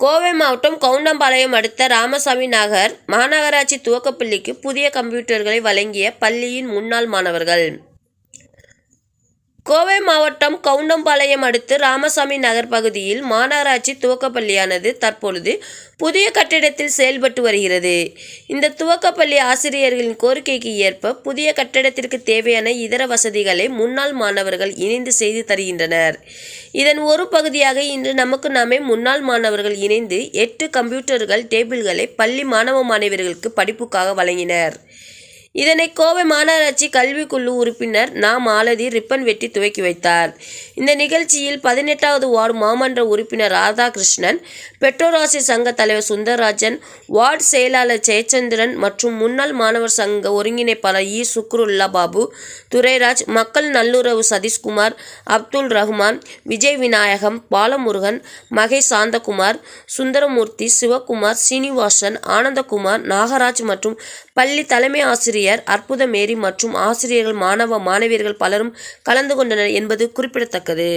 கோவை மாவட்டம் கவுண்டம்பாளையம் அடுத்த ராமசாமி நகர் மாநகராட்சி துவக்கப்பள்ளிக்கு புதிய கம்ப்யூட்டர்களை வழங்கிய பள்ளியின் முன்னாள் மாணவர்கள். கோவை மாவட்டம் கவுண்டம்பாளையம் அடுத்து ராமசாமி நகர் பகுதியில் மாநகராட்சி துவக்கப்பள்ளியானது தற்பொழுது புதிய கட்டிடத்தில் செயல்பட்டு வருகிறது. இந்த துவக்கப்பள்ளி ஆசிரியர்களின் கோரிக்கைக்கு ஏற்ப புதிய கட்டிடத்திற்கு தேவையான இதர வசதிகளை முன்னாள் மாணவர்கள் இணைந்து செய்து தருகின்றனர். இதன் ஒரு பகுதியாக இன்று நமக்கு நாமே முன்னாள் மாணவர்கள் இணைந்து எட்டு கம்ப்யூட்டர்கள் டேபிள்களை பள்ளி மாணவ மாணவியர்களுக்கு படிப்புக்காக வழங்கினர். இதனை கோவை மாநகராட்சி கல்விக்குழு உறுப்பினர் நா. மாலதி ரிப்பன் வெட்டி துவக்கி வைத்தார். இந்த நிகழ்ச்சியில் பதினெட்டாவது வார்டு மாமன்ற உறுப்பினர் ராதாகிருஷ்ணன் பெற்றோராசி சங்க தலைவர் சுந்தரராஜன் வார்டு செயலாளர் ஜெயச்சந்திரன் மற்றும் முன்னாள் மாணவர் சங்க ஒருங்கிணைப்பாளர் இ. சுக்ருல்லா பாபு துரைராஜ் மக்கள் நல்லுறவு சதீஷ்குமார் அப்துல் ரஹ்மான் விஜய் விநாயகம் பாலமுருகன் மகேஷ் சாந்தகுமார் சுந்தரமூர்த்தி சிவகுமார் சீனிவாசன் ஆனந்தகுமார் நாகராஜ் மற்றும் பள்ளி தலைமை ஆசிரியர் ஆசிரியர் அற்புத மேரி மற்றும் ஆசிரியர்கள் மாணவ மாணவியர்கள் பலரும் கலந்து கொண்டனர் என்பது குறிப்பிடத்தக்கது.